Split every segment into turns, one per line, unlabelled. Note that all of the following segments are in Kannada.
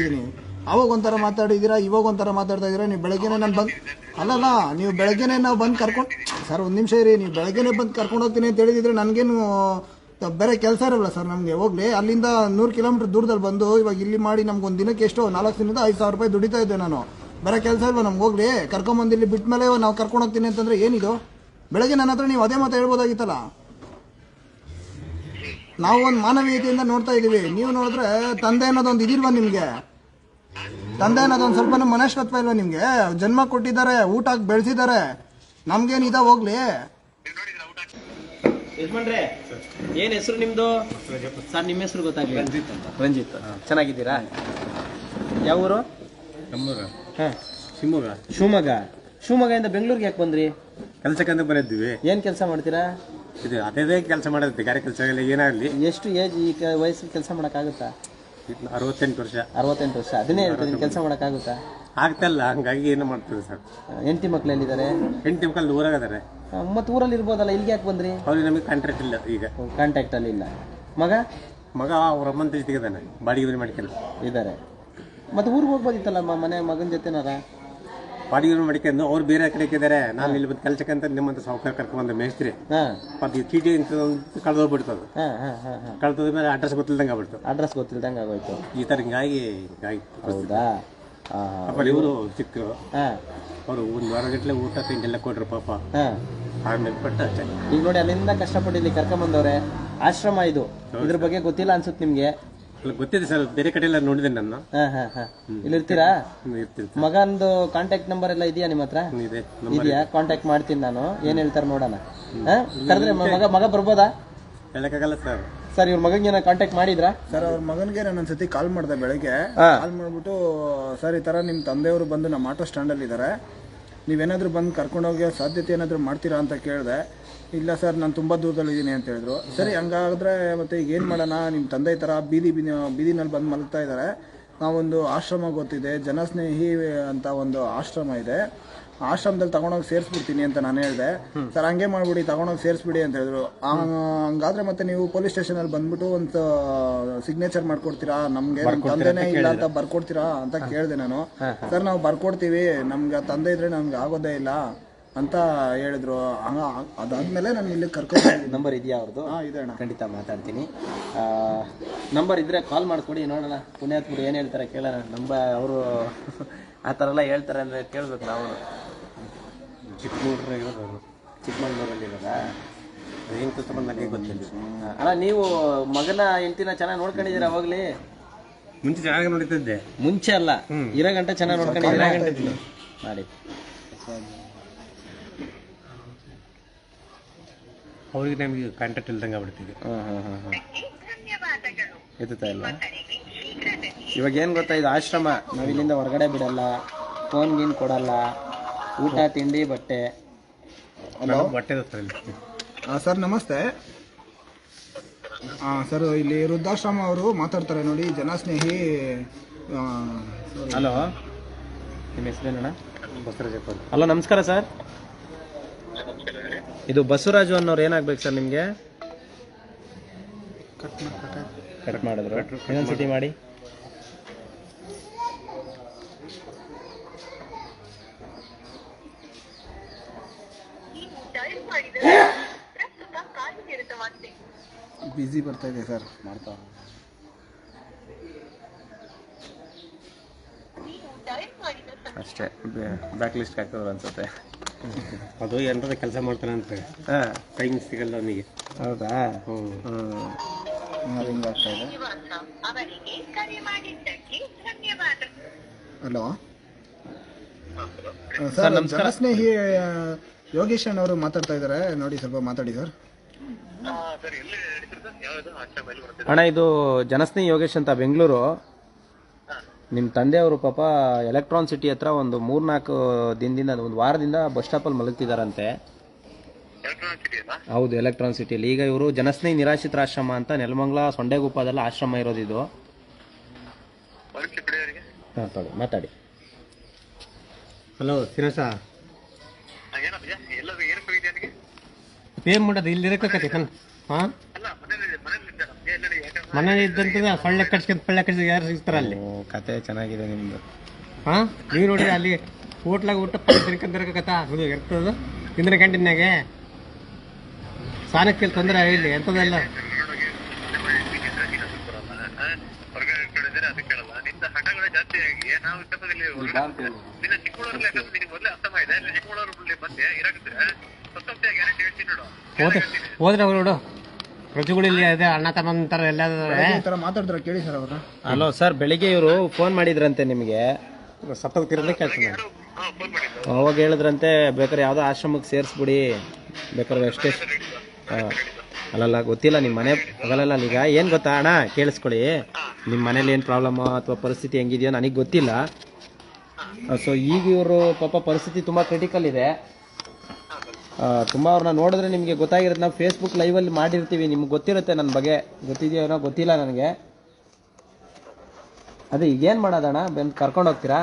ಇದ್ದೀನಿ ಅವಾಗ ಒಂಥರ ಮಾತಾಡಿದ್ದೀರಾ ಇವಾಗ ಒಂಥರ ಮಾತಾಡ್ತಾ ಇದ್ದೀರಾ ನೀವು ಬೆಳಗ್ಗೆ ನಾನು ಬಂದು ಅಲ್ಲಲ್ಲ, ನೀವು ಬೆಳಗ್ಗೆನೆ ನಾವು ಬಂದು ಕರ್ಕೊಂಡು ಸರ್, ಒಂದು ನಿಮಿಷ ಇರಿ, ನೀವು ಬೆಳಗ್ಗೆನೆ ಬಂದು ಕರ್ಕೊಂಡು ಹೋಗ್ತೀನಿ ಅಂತ ಹೇಳಿದಿದ್ರೆ ನನಗೇನು ಬೇರೆ ಕೆಲಸ ಇರಲ್ಲ ಸರ್ ನಮಗೆ. ಹೋಗ್ಲಿ, ಅಲ್ಲಿಂದ ನೂರು ಕಿಲೋಮೀಟರ್ ದೂರದಲ್ಲಿ ಬಂದು ಇವಾಗ ಇಲ್ಲಿ ಮಾಡಿ ನಮ್ಗೆ ಒಂದು ದಿನಕ್ಕೆ ಎಷ್ಟು, ನಾಲ್ಕು ದಿನದ ಐದು ಸಾವಿರ ರೂಪಾಯಿ ದುಡಿತಾ ಇದ್ದೆ ನಾನು. ಬೇರೆ ಕೆಲಸ ಇಲ್ವಾ ನಮ್ಗೆ? ಹೋಗ್ಲಿ ಕರ್ಕೊಂಬಂದು ಇಲ್ಲಿ ಬಿಟ್ಟ ಮೇಲೆ ನಾವು ಕರ್ಕೊಂಡು ಹೋಗ್ತೀನಿ ಅಂತಂದ್ರೆ ಏನಿದು? ಬೆಳಗ್ಗೆ ನನ್ನ ಹತ್ರ ನೀವು ಅದೇ ಮಾತು ಹೇಳ್ಬೋದಾಗಿತ್ತಲ್ಲ? ನಾವು ಒಂದು ಮಾನವೀಯತೆಯಿಂದ ನೋಡ್ತಾ ಇದ್ದೀವಿ ನೀವು ನೋಡಿದ್ರೆ ತಂದೆ ಅನ್ನೋದೊಂದು ಇದಿಲ್ವಾ ನಿಮಗೆ? ತಂದೆ ಅನ್ನೋದೊಂದು ಸ್ವಲ್ಪ ಮನಸ್ತತ್ವ ಇಲ್ವಾ ನಿಮಗೆ? ಜನ್ಮ ಕೊಟ್ಟಿದ್ದಾರೆ ಊಟ ಹಾಕಿ ಬೆಳೆಸಿದ್ದಾರೆ. ನಮ್ಗೇನು ಇದ ಹೋಗ್ಲಿ?
ಯಜಮಾನ್ರೆ ಏನ್ ಹೆಸರು ನಿಮ್ದು? ಸರ್ ನಿಮ್ಮ ಹೆಸರು ಗೊತ್ತಾಗ್ಲಿ ರಂಜಿತ್ ಅಂತ. ರಂಜಿತ್. ಚೆನ್ನಾಗಿದ್ದೀರಾ? ಯಾವ ಊರು?
ನಮ್ಮೂರ
ಹಾ.
ಶಿವಮೊಗ್ಗ.
ಶಿವಮೊಗ್ಗ. ಶಿವಮೊಗ್ಗದಿಂದ ಬೆಂಗಳೂರಿಗೆ ಯಾಕೆ ಬಂದ್ರಿ?
ಕೆಲಸಕ್ಕಂತ ಬಂದಿದ್ವಿ
ಏನ್ ಕೆಲಸ ಮಾಡ್ತೀರಾ?
ಇದು ಅದೇ ಕೆಲಸ ಮಾಡೋದು ಗಾರೆ ಕೆಲಸ ಏನಾಗಲಿ.
ಎಷ್ಟು ಏಜ್ ಈ ವಯಸ್ಸಿಗೆ ಕೆಲಸ ಮಾಡೋಕ್ಕಾಗುತ್ತಾ?
ಅರವತ್ತೆಂಟು ವರ್ಷ.
ಅರವತ್ತೆಂಟು ವರ್ಷ. ಅದನ್ನೇ ಹೇಳ್ತೀನಿ ಕೆಲಸ ಮಾಡೋಕ್ಕಾಗುತ್ತಾ?
ಆಗ್ತಲ್ಲ ಹಂಗಾಗಿ ಏನು ಮಾಡ್ತೀವಿ ಸರ್.
ಹೆಂಡತಿ ಮಕ್ಳು ಎಲ್ಲಿದ್ದಾರೆ?
ಹೆಂಡತಿ ಮಕ್ಕಳು ಊರಾಗದಾರೆ.
ಮತ್ತೆ ಊರಲ್ಲಿ ಇರ್ಬೋದಲ್ಲ ಇಲ್ಲಿಗೆ ಯಾಕೆ ಬಂದ್ರಿ?
ಅವ್ರಿಗೆ ನಮಗೆ ಕಾಂಟ್ರಾಕ್ಟ್ ಇಲ್ಲ ಈಗ.
ಕಾಂಟ್ಯಾಕ್ಟ್ ಅಲ್ಲಿ ಇಲ್ಲ. ಮಗ?
ಮಗ ಅವ್ರ ಅಮ್ಮನ ಜೊತೆಗೆ ಇದಾನೆ ಬಾಡಿಗೆ ಮನೆ ಮಾಡ್ಕೊಂಡು.
ಇದ್ದಾರೆ. ಮತ್ತೆ ಊರಿಗೆ ಹೋಗ್ಬೋದಿತ್ತಲ್ಲ ಮನೆ ಮಗನ ಜೊತೆನಾರ?
ಬಾಡಿಗೆ ಮಡಿಕೆ ಮಾಡ್ಕೊಂಡು ಅವ್ರು ಬೇರೆ ಕಡೆ ಇದ್ದಾರೆ. ನಾನು ಇಲ್ಲಿ ಬಂದು ಕಲ್ಸಕ್ಕಂತ ನಿಮ್ಮಂತ ಸಾವುಕಾರ ಕರ್ಕೊಂಡ್ ಮೇಸ್ತ್ರಿ
ಹಾ.
ಮತ್ತೆ ಈ ಚೀಟಿ ಕಳೆದೋಗ್ಬಿಡ್ತದೆ ಕಳೆದ ಮೇಲೆ ಅಡ್ರೆಸ್ ಗೊತ್ತಿಲ್ದಂಗೆ ಆಗ್ಬಿಡ್ತು.
ಅಡ್ರೆಸ್ ಗೊತ್ತಿಲ್ದಂಗೆ ಆಗೋಯ್ತು.
ಈ ಥರ ಹಿಂಗಾಗಿ
ಹೌದಾ?
ಇವರು ಚಿಕ್ಕರು
ಹಾ.
ಅವರು ಒಂದು ವಾರ ಗಟ್ಟಲೆ ಊಟ ತಿಂಡಿ ಎಲ್ಲ ಕೊಟ್ರು ಪಾಪ.
ಹಾ.
ಆಮೇಲೆ ಪಟ್ಟ
ಈಗ ನೋಡಿ ಅಲ್ಲಿಂದ ಕಷ್ಟಪಟ್ಟು ಇಲ್ಲಿ ಕರ್ಕೊಂಬಂದವ್ರೆ ಆಶ್ರಮ ಇದು. ಇದ್ರ ಬಗ್ಗೆ ಗೊತ್ತಿಲ್ಲ ಅನ್ಸುತ್ತೆ ನಿಮ್ಗೆ.
ಅಲ್ಲ ಗೊತ್ತಿದೆ ಸರ್ ಬೇರೆ ಕಡೆ ಎಲ್ಲ ನೋಡಿದೆ ನಾನು
ಹಾ ಹಾ ಹಾ. ಇಲ್ಲಿ ಇರ್ತೀರಾ
ಇರ್ತೀನಿ
ಮಗಂದು ಕಾಂಟ್ಯಾಕ್ಟ್ ನಂಬರ್ ಎಲ್ಲ ಇದೆಯಾ ನಿಮ್ಮ ಹತ್ರ?
ಇದೆ.
ಇದೆಯಾ? ಕಾಂಟ್ಯಾಕ್ಟ್ ಮಾಡ್ತೀನಿ ನಾನು. ಏನ್ ಹೇಳ್ತಾರೆ ನೋಡೋಣ. ಹಾ? ಕರೆದ್ರೆ ಮಗ ಮಗ ಬರ್ಬೋದಾ?
ಹೇಳಕ್ಕಾಗಲ್ಲ ಸರ್.
ಸರ್ ಇವ್ರ ಮಗಂಗೆ ಏನೋ ಕಾಂಟ್ಯಾಕ್ಟ್ ಮಾಡಿದ್ರಾ?
ಸರ್ ಅವ್ರ ಮಗನಿಗೆ ನಾನು ಒಂದ್ಸತಿ ಕಾಲ್ ಮಾಡ್ದೆ ಬೆಳಿಗ್ಗೆ. ಕಾಲ್ ಮಾಡ್ಬಿಟ್ಟು ಸರ್ ಈ ತರ ನಿಮ್ಮ ತಂದೆಯವರು ಬಂದು ನಮ್ಮ ಆಟೋ ಸ್ಟ್ಯಾಂಡಲ್ಲಿ ಇದ್ದಾರೆ ನೀವೇನಾದರೂ ಬಂದು ಕರ್ಕೊಂಡೋಗಿ ಸಾಧ್ಯತೆ ಏನಾದರೂ ಮಾಡ್ತೀರಾ? ಅಂತ ಕೇಳಿದೆ. ಇಲ್ಲ ಸರ್ ನಾನು ತುಂಬ ದೂರದಲ್ಲಿದ್ದೀನಿ ಅಂತ ಹೇಳಿದ್ರು. ಸರಿ ಹಂಗಾದ್ರೆ ಮತ್ತೆ ಈಗ ಏನು ಮಾಡೋಣ? ನಿಮ್ಮ ತಂದೆ ಈ ಥರ ಬೀದಿ ಬೀದಿ ಬೀದಿನಲ್ಲಿ ಬಂದು ಮಲಗ್ತಾ ಇದ್ದಾರೆ ನಾವೊಂದು ಆಶ್ರಮ ಗೊತ್ತಿದೆ ಜನಸ್ನೇಹಿ ಅಂತ ಒಂದು ಆಶ್ರಮ ಇದೆ. ಆಶ್ರಮದಲ್ಲಿ ತಗೊಂಡೋಗಿ ಸೇರಿಸ್ಬಿಡ್ತೀನಿ ಅಂತ ನಾನು ಹೇಳಿದೆ. ಸರ್ ಹಂಗೆ ಮಾಡ್ಬಿಡಿ ತಗೊಂಡೋಗಿ ಸೇರಿಸ್ಬಿಡಿ ಅಂತ ಹೇಳಿದ್ರು. ಹಂಗಾದ್ರೆ ಮತ್ತೆ ನೀವು ಪೊಲೀಸ್ ಸ್ಟೇಷನ್ ಅಲ್ಲಿ ಬಂದ್ಬಿಟ್ಟು ಒಂದು ಸಿಗ್ನೇಚರ್ ಮಾಡ್ಕೊಡ್ತೀರಾ? ನಮ್ಗೆ ನಮ್ ತಂದೆನೇ ಇಲ್ಲ ಅಂತ ಬರ್ಕೊಡ್ತೀರಾ ಅಂತ ಕೇಳಿದೆ ನಾನು. ಸರ್ ನಾವು ಬರ್ಕೊಡ್ತೀವಿ. ನಮ್ಗೆ ತಂದೆ ಇದ್ರೆ ನಮ್ಗೆ ಆಗೋದೇ ಇಲ್ಲ. ಅಂತ ಹೇಳಿದ್ರು. ಹಂಗ ಅದಾದ್ಮೇಲೆ ನಾನು ಇಲ್ಲಿ ಕರ್ಕೊಂಡು
ನಂಬರ್ ಇದೆಯಾ ಅವ್ರದ್ದು
ಹಾ ಇದೆ ಅಣ್ಣ.
ಖಂಡಿತ ಮಾತಾಡ್ತೀನಿ. ನಂಬರ್ ಇದ್ರೆ ಕಾಲ್ ಮಾಡ್ಕೊಡಿ ನೋಡೋಣ. ಪುಣ್ಯಾತ್ಮರು ಏನು ಹೇಳ್ತಾರೆ ಕೇಳೋಣ. ನಂಬ ಅವರು ಆ ಥರ ಎಲ್ಲ ಹೇಳ್ತಾರೆ ಅಂದರೆ ಕೇಳಬೇಕು ನಾವು.
ಚಿಕ್ಕಮಗಳೂರು ಇರೋದು
ಚಿಕ್ಕಮಂಗ್ಳೂರಲ್ಲಿ ಇರೋದಾ?
ಏನು ನನಗೆ ಗೊತ್ತಿಲ್ಲ.
ಅಲ್ಲ ನೀವು ಮಗನ ಹೆಂಡತಿನ ಚೆನ್ನಾಗಿ ನೋಡ್ಕೊಂಡಿದ್ದೀರ ಅವಾಗ್ಲಿ
ಮುಂಚೆ ಚೆನ್ನಾಗಿ ನೋಡ್ತಿದ್ದೆ
ಮುಂಚೆ ಅಲ್ಲ. ಇರೋ ಗಂಟೆ ಚೆನ್ನಾಗಿ ನೋಡ್ಕೊಂಡಿದ್ದೀರ? ಮಾಡಿ.
ಅವ್ರಿಗೆ ನಮಗೆ ಕಾಂಟ್ಯಾಕ್ಟ್ ಇಲ್ದಂಗೆ ಆಗ್ಬಿಡ್ತೀವಿ
ಹಾಂ ಹಾಂ ಹಾಂ ಹಾಂ ಎತ್ತುತ್ತಾ ಇಲ್ಲ ಇವಾಗ ಏನು ಗೊತ್ತಾ ಇದು ಆಶ್ರಮ. ನಾವು ಇಲ್ಲಿಂದ ಹೊರಗಡೆ ಬಿಡಲ್ಲ. ಫೋನ್ ಗೀನ್ ಕೊಡಲ್ಲ. ಊಟ ತಿಂಡಿ ಬಟ್ಟೆ.
ಹಲೋ
ಬಟ್ಟೆ ಸರ್ ಇಲ್ಲಿ
ಸರ್ ನಮಸ್ತೆ. ಹಾಂ ಸರ್ ಇಲ್ಲಿ ವೃದ್ಧಾಶ್ರಮ ಅವರು ಮಾತಾಡ್ತಾರೆ ನೋಡಿ ಜನಸ್ನೇಹಿ.
ಹಲೋ ನಿಮ್ಮ ಹೆಸರೇನಣ್ಣ?
ಬಸವರಾಜಪ್ಪ
ಹಲೋ ನಮಸ್ಕಾರ ಸರ್. ಇದು ಬಸವರಾಜು ಅನ್ನೋರು ಏನಾಗ್ಬೇಕು ಸರ್ ನಿಮಗೆ? ಕಟ್ ಮಾಡಿದ್ರು. ಇನ್ನೊಂದ್ಸತಿ ಮಾಡಿ.
ಬಿಸಿ ಬರ್ತಾ ಇದೆ ಸರ್.
ಮಾಡ್ತಾ ಅಷ್ಟೇ. ಬ್ಯಾಕ್ ಲಿಸ್ಟ್ ಹಾಕಿದ್ರು ಅನ್ಸುತ್ತೆ.
ಅದು ಎಲ್ಲರ ಕೆಲಸ ಮಾಡ್ತಾನೆ ಅಂತ
ಹಾಂ.
ಟೈಮ್ ಸಿಗಲ್ಲ ಅವನಿಗೆ.
ಹೌದಾ?
ಹ್ಞೂ
ಆಗ್ತಾ ಇದೆ? ಹಲೋ? ಸರ್ ನಮ್ಮ ಸ್ನೇಹಿ ಯೋಗೇಶ್ ಅವರು ಮಾತಾಡ್ತಾ ಇದ್ದಾರೆ ನೋಡಿ ಸ್ವಲ್ಪ ಮಾತಾಡಿ ಸರ್.
ಅಣ್ಣ ಇದು ಜನಸ್ನೇಹಿ ಯೋಗೇಶ್ ಅಂತ ಬೆಂಗಳೂರು. ನಿಮ್ಮ ತಂದೆಯವರು ಪಾಪ ಎಲೆಕ್ಟ್ರಾನ್ ಸಿಟಿ ಹತ್ರ ಒಂದು ಮೂರ್ನಾಲ್ಕು ದಿನದಿಂದ ಒಂದು ವಾರದಿಂದ ಬಸ್ ಸ್ಟಾಪಲ್ಲಿ ಮಲಗ್ತಿದಾರಂತೆ. ಹೌದು ಎಲೆಕ್ಟ್ರಾನ್ ಸಿಟಿಯಲ್ಲಿ ಈಗ ಇವರು ಜನಸ್ನೇಹಿ ನಿರಾಶ್ರಿತ ಆಶ್ರಮ ಅಂತ ನೆಲಮಂಗ್ಲ ಸೊಂಡೆಗುಪ್ಪದಲ್ಲಿ ಆಶ್ರಮ ಇರೋದು ಇದು ಹಾಂ ತಗೊಳ್ಳಿ ಮಾತಾಡಿ.
ಹಲೋ ಸಿರಸ ಏನ್ ಮಾಡೋದು ಇಲ್ಲಿ ಇರಕ್ಕೆ ಹಾಂ ಮನೆ ಇದ್ದಂತ ಸೊಳ್ಳೆ ಕಡ್ಸ್ಕೊಂಡ್ ಪಳ್ಳೆ ಕಡ್ಸಿ ಯಾರು ಸಿಗ್ತಾರ ಅಲ್ಲಿ?
ಓ ಕತೆ ಚೆನ್ನಾಗಿದೆ ನಿಮ್ದು.
ಹಾ? ನೀವು ನೋಡ್ರಿ ಅಲ್ಲಿ ಹೋಟ್ಲಾಗ ಊಟ ತಿನ್ಕೊಂಡ್ರೆ ಕಥಾ. ಅದು ಇರ್ತದ ತಿಂದ್ರೆ ಕ್ಯಾಂಟೀನ್ಯಾಗೆ. ಸಾನಕ್ಕೆ ತೊಂದರೆ ಇಲ್ಲಿ
ನೋಡು
ಹೋದ್ರೆ ಹೋದ್ರೆ ಅವ್ರು ನೋಡು. ಪ್ರಜೆಗಳಲ್ಲಿ ಅದೇ ಅಣ್ಣ ತಮ್ಮ ಅಂತಾರೆ ಎಲ್ಲ
ಈ ಥರ ಮಾತಾಡಿದ್ರೆ ಕೇಳಿ ಸರ್ ಅವ್ರನ್ನ.
ಹಲೋ ಸರ್ ಬೆಳಿಗ್ಗೆ ಇವರು ಫೋನ್ ಮಾಡಿದ್ರಂತೆ ನಿಮಗೆ?
ಸತ್ತೋಗ್ತಿರೋದೇ ಕೆಲಸ
ಅವಾಗ ಹೇಳಿದ್ರಂತೆ ಬೇಕಾದ್ರೆ ಯಾವುದೋ ಆಶ್ರಮಕ್ಕೆ ಸೇರಿಸ್ಬಿಡಿ ಬೇಕಾದ್ರೆ ಅಷ್ಟೇ ಹಾಂ ಅಲ್ಲಲ್ಲ ಗೊತ್ತಿಲ್ಲ ನಿಮ್ಮ ಮನೆ ಆಗಲ್ಲ ಈಗ ಏನು ಗೊತ್ತಾ ಅಣ್ಣ? ಕೇಳಿಸ್ಕೊಳ್ಳಿ. ನಿಮ್ಮ ಮನೇಲಿ ಏನು ಪ್ರಾಬ್ಲಮ್ ಅಥವಾ ಪರಿಸ್ಥಿತಿ ಹೆಂಗಿದೆಯೋ ನನಗೆ ಗೊತ್ತಿಲ್ಲ. ಸೊ ಈಗ ಇವರು ಪಾಪ ಪರಿಸ್ಥಿತಿ ತುಂಬ ಕ್ರಿಟಿಕಲ್ ಇದೆ. ತುಂಬ ಅವ್ರನ್ನ ನೋಡಿದ್ರೆ ನಿಮಗೆ ಗೊತ್ತಾಗಿರುತ್ತೆ. ನಾವು ಫೇಸ್ಬುಕ್ ಲೈವಲ್ಲಿ ಮಾಡಿರ್ತೀವಿ. ನಿಮ್ಗೆ ಗೊತ್ತಿರುತ್ತೆ ನನ್ನ ಬಗ್ಗೆ. ಗೊತ್ತಿದೆಯೋ ಏನೋ ಗೊತ್ತಿಲ್ಲ ನನಗೆ. ಅದೇ ಈಗೇನು ಮಾಡೋದಣ್ಣ? ಬಂದು ಕರ್ಕೊಂಡು ಹೋಗ್ತೀರಾ?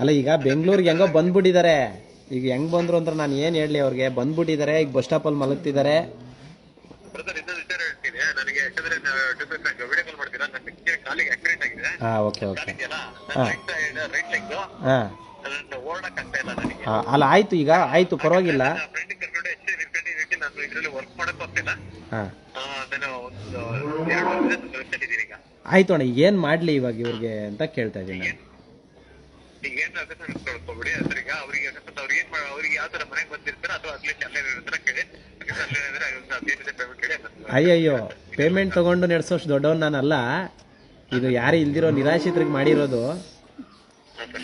ಅಲ್ಲ ಈಗ ಬೆಂಗಳೂರಿಗೆ ಹೆಂಗೋ ಬಂದ್ಬಿಟ್ಟಿದ್ದಾರೆ ಈಗ ಹೆಂಗ್ ಬಂದ್ರು ಅಂದ್ರೆ ನಾನು ಏನು ಹೇಳಲಿ ಅವ್ರಿಗೆ? ಬಂದ್ಬಿಟ್ಟಿದ್ದಾರೆ ಈಗ ಬಸ್ ಸ್ಟಾಪಲ್ಲಿ ಮಲಗ್ತಿದ್ದಾರೆ
ಕಾಲಿಗೆ ಆಕ್ಸಿಡೆಂಟ್ ಆಗಿದೆ.
ಹಾಂ ಓಕೆ ಓಕೆ
ಇದೆಯಲ್ಲ ನನ್ನ ರೈಟ್ ಸೈಡ್ ರೈಟ್ ಲೆಗ್
ಹಾಂ.
ಓಡಕ್ ಆಗ್ತಾ ಇಲ್ಲ ನನಗೆ.
ಅಲ್ಲ ಆಯ್ತು ಈಗ ಆಯ್ತು ಪರವಾಗಿಲ್ಲ.
ಫ್ರೆಂಡ್ ಕರ್ಕೊಂಡು ಎಚ್ ರಿಪೇರಿ ನಾನು ಇದರಲ್ಲಿ ವರ್ಕ್ ಮಾಡಕ್ ಹೋಗ್ತಿಲ್ಲ
ಹಾಂ.
ಆ, ನಾನು ಒಂದು ಎರಡು ವರ್ಷದಿಂದ ಕಲಿಸ್ತಿದ್ದೀನಿ ಈಗ.
ಆಯ್ತು ಅಣ್ಣ ಏನು ಮಾಡಲಿ ಇವಾಗ ಇವ್ರಿಗೆ ಅಂತ ಕೇಳ್ತಾ ಇದ್ದೀನಿ ನಾನು.
ಈಗ ಏನ್ ಆಗುತ್ತೆ ಅಂದ್ರೆ ಈಗ ಅವ್ರಿಗೆ ಅಕಸ್ಮಾತ್ ಅವ್ರಿಗೆ ಏನ್ ಮಾಡ- ಅವ್ರಿಗೆ ಯಾವ ತರ ಮನೆಗೆ ಬಂದಿರ್ತಾರ ಅಥವಾ ಅಟ್ಲೀಸ್ಟ್ ಅಲ್ಲೇ ಇರ್ತಾರ ಕೇಳಿ. ಅಕಸ್ಮಾತ್ ಅಲ್ಲೇ ಇದ್ರೆ ಅದೇನಿದೆ ಪೇಮೆಂಟ್ ಕೇಳಿ.
ಅಯ್ಯಯ್ಯೋ ಪೇಮೆಂಟ್ ತಗೊಂಡು ನಡೆಸೋಷ್ಟು ದೊಡ್ಡವನ್ ನಾನಲ್ಲ. ಇದು ಯಾರು ಇಲ್ದಿರೋ ನಿರಾಶ್ರಿತರಿಗೆ ಮಾಡಿರೋದು.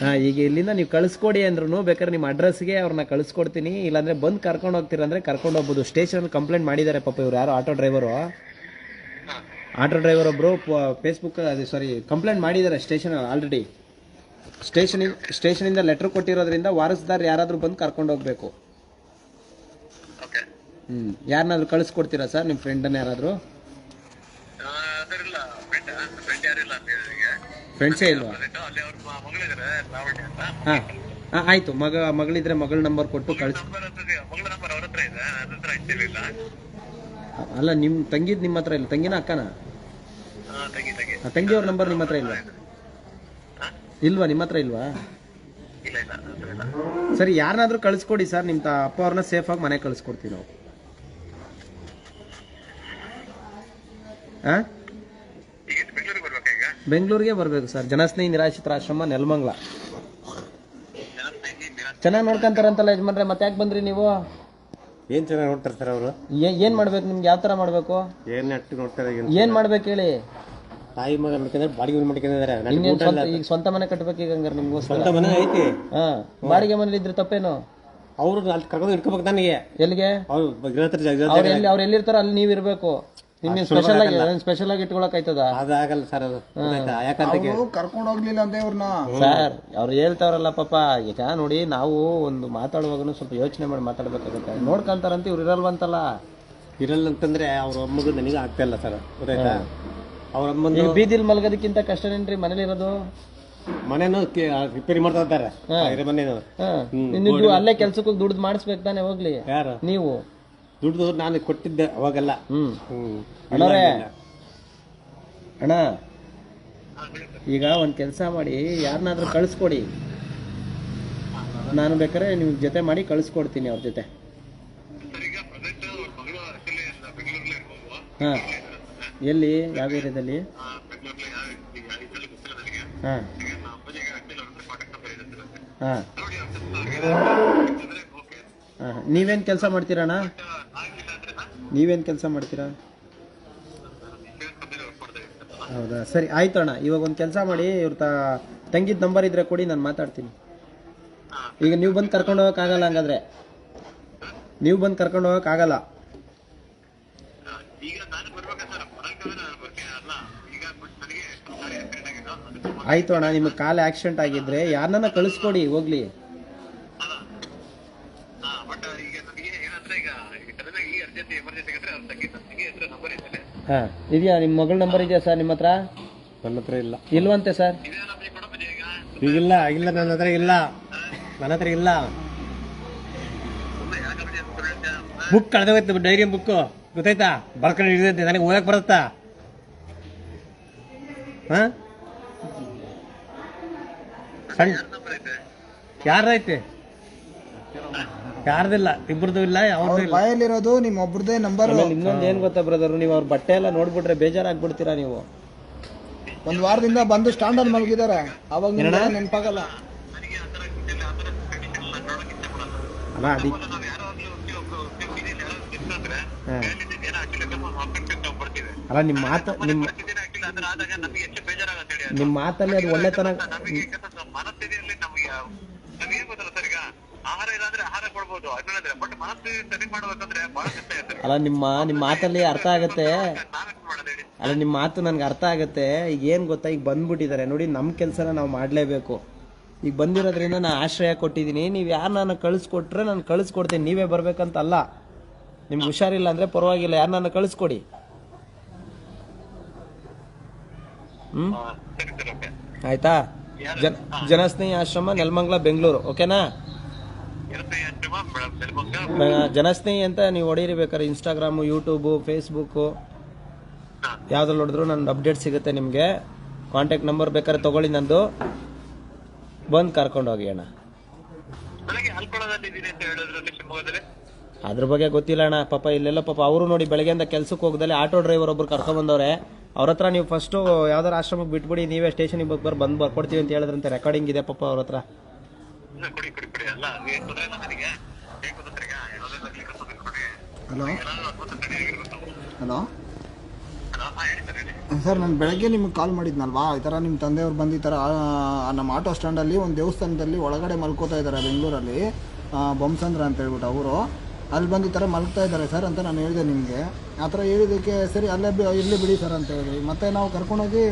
ಹಾಂ ಈಗ ಇಲ್ಲಿಂದ ನೀವು ಕಳಿಸ್ಕೊಡಿ ಅಂದ್ರೂ ಬೇಕಾದ್ರೆ ನಿಮ್ಮ ಅಡ್ರೆಸ್ಗೆ ಅವ್ರನ್ನ ಕಳಿಸ್ಕೊಡ್ತೀನಿ. ಇಲ್ಲಾಂದ್ರೆ ಬಂದು ಕರ್ಕೊಂಡು ಹೋಗ್ತೀರಾ ಅಂದ್ರೆ ಕರ್ಕೊಂಡು ಹೋಗ್ಬೋದು. ಸ್ಟೇಷನಲ್ಲಿ ಕಂಪ್ಲೇಂಟ್ ಮಾಡಿದ್ದಾರೆ ಪಾಪ ಇವ್ರು ಯಾರು ಆಟೋ ಡ್ರೈವರು ಆಟೋ ಡ್ರೈವರ್ ಒಬ್ಬರು ಫೇಸ್ಬುಕ್ ಅದು ಸಾರಿ ಕಂಪ್ಲೇಂಟ್ ಮಾಡಿದ್ದಾರೆ ಸ್ಟೇಷನ್ ಆಲ್ರೆಡಿ ಸ್ಟೇಷನ್ ಸ್ಟೇಷನಿಂದ ಲೆಟ್ರ್ ಕೊಟ್ಟಿರೋದ್ರಿಂದ ವಾರಸ್ದಾರ್ ಯಾರಾದರೂ ಬಂದು ಕರ್ಕೊಂಡು ಹೋಗ್ಬೇಕು. ಹ್ಞೂ ಯಾರನ್ನಾದ್ರೂ ಕಳಿಸ್ಕೊಡ್ತೀರಾ ಸರ್ ನಿಮ್ಮ ಫ್ರೆಂಡನ್ನ ಯಾರಾದರೂ
ಅದರಿಲ್ಲ ಫ್ರೆಂಡ್ ಫ್ರೆಂಡ್ ಯಾರಿಲ್ಲ ಅಂತ ಹೇಳಿದ್ರೆ
ಫ್ರೆಂಡ್ಸೇ ಇಲ್ವಾ? ಹಾಂ ಹಾಂ ಆಯಿತು. ಮಗ ಮಗಳಿದ್ರೆ ಮಗಳ ನಂಬರ್ ಕೊಟ್ಟು ಕಳಿಸಿ. ಅಲ್ಲ ನಿಮ್ಮ ತಂಗಿದ್ ನಿಮ್ಮ ಹತ್ರ ಇಲ್ಲ. ತಂಗಿನ ಅಕ್ಕನ? ತಂಗಿಯವ್ರ ನಂಬರ್ ನಿಮ್ಮ ಹತ್ರ ಇಲ್ವಾ? ಇಲ್ವಾ? ನಿಮ್ಮ ಹತ್ರ ಇಲ್ವಾ? ಸರಿ ಯಾರನ್ನಾದ್ರೂ ಕಳಿಸ್ಕೊಡಿ ಸರ್. ನಿಮ್ಮ ತ ಅಪ್ಪ ಅವ್ರನ್ನ ಸೇಫಾಗಿ ಮನೆಗೆ ಕಳಿಸ್ಕೊಡ್ತೀವಿ ನಾವು. ಹಾಂ
ಈಗ ಬೆಂಗಳೂರಿಗೆ ಬರ್ಬೇಕಾ ಈಗ
ಬೆಂಗಳೂರಿಗೆ ಬರಬೇಕು ಸರ್. ಜನಸ್ನೇಹಿ ನಿರಾಶ್ರಿತರ ಆಶ್ರಮ ನೆಲಮಂಗ್ಲ. ಚೆನ್ನಾಗಿ ನೋಡ್ಕೊಂತಾರಂತಲ್ಲ ಯಜಮಾನ್ರೆ ಮತ್ತೆ ಯಾಕೆ ಬಂದ್ರಿ ನೀವು?
ಏನ್ ಚೆನ್ನಾಗಿ ನೋಡ್ತಾರೆ ಸರ್ ಅವರು?
ಏನ್ ಮಾಡ್ಬೇಕು ನಿಮ್ಗೆ? ಯಾವ ತರ ಮಾಡ್ಬೇಕು?
ಏನ್ ನೆಟ್ಟು ನೋಡ್ತಾರೆ ಏನ್
ಏನು ಮಾಡ್ಬೇಕು ಹೇಳಿ?
ತಾಯಿ ಮಗ ಮಾಡ್ಕೊಂಡ್ರೆ ಬಾಡಿಗೆ ಮನೆ ಮಾಡ್ಕೊಂಡಿದ್ದಾರೆ ನನಗೆ
ಇನ್ನೇನು
ಊಟ
ಸ್ವಂತ
ಇಲ್ಲ
ಈಗ ಸ್ವಂತ ಮನೆ ಕಟ್ಟಬೇಕು ಈಗ ಹಂಗಾರೆ ನಿಮ್ಗೋಸ್ಕರ.
ಸ್ವಂತ ಮನೆ ಐತಿ.
ಹಾ ಬಾಡಿಗೆ ಮನೇಲಿ ಇದ್ರೆ ತಪ್ಪೇನು?
ಅವ್ರು ಅಲ್ಲಿ ಕರ್ಕೊಂಡು ಇಟ್ಕೋಬೇಕು ನನಗೆ.
ಎಲ್ಲಿಗೆ?
ಅವ್ರು ಜಾಗ
ಅವ್ರು ಎಲ್ಲಿ ಅವ್ರು ಎಲ್ಲಿರ್ತಾರ ಅಲ್ಲಿ ನೀವು ಇರ್ಬೇಕು ನಿಮ್ಗೆ ಸ್ಪೆಷಲ್ ಆಗಿ ಸ್ಪೆಷಲ್ ಆಗಿ ಇಟ್ಕೊಳಕ್ ಆಯ್ತದ?
ಅದಾಗಲ್ಲ ಸರ್ ಅದು. ಗೊತ್ತಾಯ್ತಾ? ಯಾಕಂತ
ಅವರು ಕರ್ಕೊಂಡು ಹೋಗ್ಲಿಲ್ಲ ಅಂತ ಇವ್ರನ್ನ
ಸರ್ ಅವ್ರು ಹೇಳ್ತಾವ್ರಲ್ಲ ಪಾಪ ಈಗ ನೋಡಿ ನಾವು ಒಂದು ಮಾತಾಡುವಾಗನು ಸ್ವಲ್ಪ ಯೋಚನೆ ಮಾಡಿ ಮಾತಾಡ್ಬೇಕಾಗುತ್ತೆ. ನೋಡ್ಕೊಂತಾರಂತ ಇವ್ರು ಇರಲ್ವಂತಲ್ಲ.
ಇರಲ್ಲ ಅಂತಂದ್ರೆ ಅವ್ರ ಅಮ್ಮಗೂ ನನಗೆ ಆಗ್ತಾ ಇಲ್ಲ ಸರ್. ಗೊತ್ತಾಯ್ತಾ? ಅವ್ರ ಅಮ್ಮ
ಈಗ ಬೀದಿಲ್ ಮಲಗೋದಕ್ಕಿಂತ ಕಷ್ಟನೇನ್ರಿ ಮನೇಲಿ ಇರೋದು?
ಮನೇನು ರಿಪೇರಿ ಮಾಡ್ತಾ ಇದ್ದಾರೆ. ಇರೋ ಮನೇನು.
ಹಾ. ನೀವು ಅಲ್ಲೇ ಕೆಲ್ಸಕ್ಕೆ ದುಡ್ದು ಮಾಡಿಸ್ಬೇಕು ತಾನೆ ಹೋಗ್ಲಿ.
ಯಾರು?
ನೀವು.
ದುಡ್ಡು ನಾನು ಕೊಟ್ಟಿದ್ದೆ ಅವಾಗೆಲ್ಲ.
ಅಣ್ಣವ್ರೆ. ಅಣ್ಣ ಈಗ ಒಂದು ಕೆಲಸ ಮಾಡಿ ಯಾರನ್ನಾದ್ರೂ ಕಳಿಸ್ಕೊಡಿ. ನಾನು ಬೇಕಾದ್ರೆ ನಿಮ್ಗೆ ಜೊತೆ ಮಾಡಿ ಕಳಿಸ್ಕೊಡ್ತೀನಿ ಅವ್ರ ಜೊತೆ. ಹಾಂ. ಎಲ್ಲಿ? ಯಾವ ಏರಿಯಾದಲ್ಲಿ? ಹಾಂ. ಹಾಂ. ಹಾಂ. ನೀವೇನು ಕೆಲಸ ಮಾಡ್ತೀರಣ್ಣ? ನೀವೇನು ಕೆಲಸ ಮಾಡ್ತೀರಾ? ಹೌದಾ? ಸರಿ, ಆಯ್ತು ಅಣ್ಣ. ಇವಾಗ ಒಂದು ಕೆಲಸ ಮಾಡಿ ಇವ್ರ ತಂಗಿದ ನಂಬರ್ ಇದ್ರೆ ಕೊಡಿ, ನಾನು ಮಾತಾಡ್ತೀನಿ. ಈಗ ನೀವು ಬಂದು ಕರ್ಕೊಂಡು ಹೋಗೋಕ್ಕಾಗಲ್ಲ ಹಂಗಾದ್ರೆ. ನೀವು ಬಂದು ಕರ್ಕೊಂಡು ಹೋಗೋಕ್ಕಾಗಲ್ಲ ಆಯ್ತು ಅಣ್ಣ, ನಿಮಗೆ ಕಾಲು ಆಕ್ಸಿಡೆಂಟ್ ಆಗಿದ್ರೆ ಯಾರನ್ನ ಕಳಿಸ್ಕೊಡಿ, ಹೋಗ್ಲಿ
ಹಾ ಬಟ್ ಈಗ ನನಗೆ ಏನಂದ್ರೆ ಈಗ ಸಡನ್ ಆಗಿ ಅರ್ಜೆಂಟ್ ಎಮರ್ಜೆನ್ಸಿ ಅಂದ್ರೆ ಅವ್ರ ತಂಗಿ ತಂಗಿ ಹತ್ರ ನಂಬರ್ ಇದೆ
ಹಾಂ. ಇದೆಯಾ? ನಿಮ್ಮ ಮಗಳ ನಂಬರ್ ಇದೆಯಾ ಸರ್ ನಿಮ್ಮ ಹತ್ರ
ನನ್ನ ಹತ್ರ ಇಲ್ಲ.
ಇಲ್ವಂತೆ ಸರ್
ಈಗಿಲ್ಲ ಇಲ್ಲ ನನ್ನ ಹತ್ರ ಇಲ್ಲ. ನನ್ನ ಹತ್ರ ಇಲ್ಲ. ಬುಕ್ ಕಳೆದೋಯ್ತು ಡೈರಿ ಬುಕ್ ಗೊತ್ತಾಯ್ತಾ? ಬರ್ಕೊಂಡು ಹಿಡಿದೈತೆ ನನಗೆ ಓದಕ್ ಬರುತ್ತಾ? ಹಾ? ಸಣ್ಣ ಯಾರ್ದೈತೆ ಯಾರ್ದಿಲ್ಲ ಇಬ್ರದ್ದು ಇಲ್ಲ ಯಾವ್ದು
ಅವ್ರ
ಇಲ್ಲ.
ಬಾಯಲ್ಲಿರೋದು ನಿಮ್ಮ ಒಬ್ರದೇ ನಂಬರ್
ಆಮೇಲೆ ಇನ್ನೊಂದು ಏನ್ ಗೊತ್ತಾ ಬ್ರದರ್ ನೀವ್ ಅವ್ರ ಬಟ್ಟೆ ಎಲ್ಲ ನೋಡ್ಬಿಟ್ರೆ ಬೇಜಾರಾಗ್ಬಿಡ್ತೀರಾ ನೀವು?
ಒಂದ್ ವಾರದಿಂದ ಬಂದು ಸ್ಟ್ಯಾಂಡರ್ಡ್ ಮಲಗಿದಾರೆ ಅವಾಗ ನಿಮ್ಗೆ ನೆನಪಾಗಲ್ಲ.
ಅಲ್ಲ ಹಾ. ಮಾತು. ನಿಮ್ಮ ಮಾತಲ್ಲಿ ಅದು ಒಳ್ಳೆತನ
ನಮಗೆ ಈಗ ಸ್ವಲ್ಪ ಮನಸ್ಥಿತಿಯಲ್ಲಿ ನಮಗೆ ನಮ್ಗೆ ಏನ್ ಗೊತ್ತಲ್ಲ ಸರ್ ಈಗ ಆಹಾರ ಇಲ್ಲ ಬಟ್ ಸರಿ ಮಾಡ್ಬೇಕಂದ್ರೆ ಬಹಳ ಕಷ್ಟ
ಅಲ್ಲ ನಿಮ್ಮ ನಿಮ್ಮ ಮಾತಲ್ಲಿ ಅರ್ಥ ಆಗತ್ತೆ.
ನಾವೇ ಮಾಡೋದು ಹೇಳಿ
ಅಲ್ಲ ನಿಮ್ಮ ಮಾತು ನನ್ಗೆ ಅರ್ಥ ಆಗತ್ತೆ. ಈಗ ಏನು ಗೊತ್ತಾ? ಈಗ ಬಂದ್ಬಿಟ್ಟಿದ್ದಾರೆ. ನೋಡಿ ನಮ್ಮ ಕೆಲಸನ ನಾವು ಮಾಡಲೇಬೇಕು. ಈಗ ಬಂದಿರೋದ್ರಿಂದ ನಾನು ಆಶ್ರಯ ಕೊಟ್ಟಿದ್ದೀನಿ. ನೀವು ಯಾರು ನಾನು ಕಳಿಸ್ಕೊಟ್ರೆ ನಾನು ಕಳಿಸ್ಕೊಡ್ತೀನಿ. ನೀವೇ ಬರ್ಬೇಕಂತ ಅಲ್ಲ ನಿಮ್ಗೆ ಹುಷಾರಿಲ್ಲ ಅಂದರೆ ಪರವಾಗಿಲ್ಲ. ಯಾರು ನಾನು ಕಳಿಸ್ಕೊಡಿ? ಹ್ಞೂ
ಸರಿ ಸರ್ ಓಕೆ
ಆಯ್ತಾ? ಜನ ಜನಸ್ನೇಹಿ ಆಶ್ರಮ ನೆಲಮಂಗ್ಲ ಬೆಂಗಳೂರು. ಓಕೆನಾ
ಇರುತ್ತೆ ಆಶ್ರಮ ಮೇಡಮ್ ನೆಲಮಂಗ
ಆ, ಜನಸ್ನೇಹಿ ಅಂತ ನೀವು ಹೊಡೀರಿ ಬೇಕಾದ್ರೆ ಇನ್ಸ್ಟಾಗ್ರಾಮು ಯೂಟ್ಯೂಬು ಫೇಸ್ಬುಕ್ಕು ಯಾವ್ದ್ರಲ್ಲಿ ಹೊಡೆದ್ರು ನನ್ನ ಅಪ್ಡೇಟ್ ಸಿಗುತ್ತೆ ನಿಮಗೆ. ಕಾಂಟ್ಯಾಕ್ಟ್ ನಂಬರ್ ಬೇಕಾದ್ರೆ ತಗೊಳ್ಳಿ ನಂದು. ಬಂದು ಕರ್ಕೊಂಡು ಹೋಗಿ ಅಣ್ಣ. ಅದ್ರ ಬಗ್ಗೆ ಗೊತ್ತಿಲ್ಲ ಅಣ್ಣ. ಪಾಪ ಇಲ್ಲೆಲ್ಲ ಪಾಪ ಅವರು ನೋಡಿ ಬೆಳಗ್ಗೆಯಿಂದ ಕೆಲ್ಸಕ್ಕೆ ಹೋಗ್ದಲ್ಲಿ ಆಟೋ ಡ್ರೈವರ್ ಒಬ್ರು ಕರ್ಕೊಂಬಂದವ್ರೆ ಅವ್ರ ಹತ್ರ ನೀವು ಫಸ್ಟು ಯಾವ್ದಾರು ಆಶ್ರಮಕ್ಕೆ ಬಿಟ್ಬಿಡಿ ನೀವೇ ಸ್ಟೇಷನಿಗೆ ಬಂದು ಬಂದು ಬರ್ಕೊಡ್ತೀವಿ ಅಂತ ಹೇಳಿದ್ರಂತೆ ರೆಕಾರ್ಡಿಂಗ್ ಇದೆ ಪಾಪ ಅವ್ರ ಹತ್ರ.
ಕೊಡಿ ಕೊಡಿ ಕೊಡಿ. ಅಲ್ಲ ಏನ್ ತೊಂದ್ರೆ ಇಲ್ಲ ನನಗೆ? ಏನ್ ಗೊತ್ತಾ ಸರ್ ಈಗ ಯಾವ್ದಾದ್ರು ಕೊಡಿ.
ಹಲೋ ಹಲೋ
ಸರ್
ನಾನು ಬೆಳಗ್ಗೆ ನಿಮ್ಗೆ ಕಾಲ್ ಮಾಡಿದ್ನಲ್ವಾ? ಈ ಥರ ನಿಮ್ಮ ತಂದೆಯವ್ರು ಬಂದ ಈ ಥರ ನಮ್ಮ ಆಟೋ ಸ್ಟ್ಯಾಂಡಲ್ಲಿ ಒಂದು ದೇವಸ್ಥಾನದಲ್ಲಿ ಒಳಗಡೆ ಮಲ್ಕೋತಾ ಇದ್ದಾರೆ ಬೆಂಗಳೂರಲ್ಲಿ. ಬೊಮ್ಸಂದ್ರ ಅಂತ ಹೇಳ್ಬಿಟ್ಟು ಅವರು. ಅಲ್ಲಿ ಬಂದು ಈ ಥರ ಮಲಗ್ತಾ ಇದ್ದಾರೆ ಸರ್ ಅಂತ ನಾನು ಹೇಳಿದೆ ನಿಮಗೆ. ಆ ಥರ ಹೇಳಿದ್ದಕ್ಕೆ ಸರಿ ಅಲ್ಲೇ ಬಿ ಇರಲಿ ಬಿಡಿ ಸರ್ ಅಂತ ಹೇಳಿ. ಮತ್ತೆ ನಾವು ಕರ್ಕೊಂಡೋಗಿ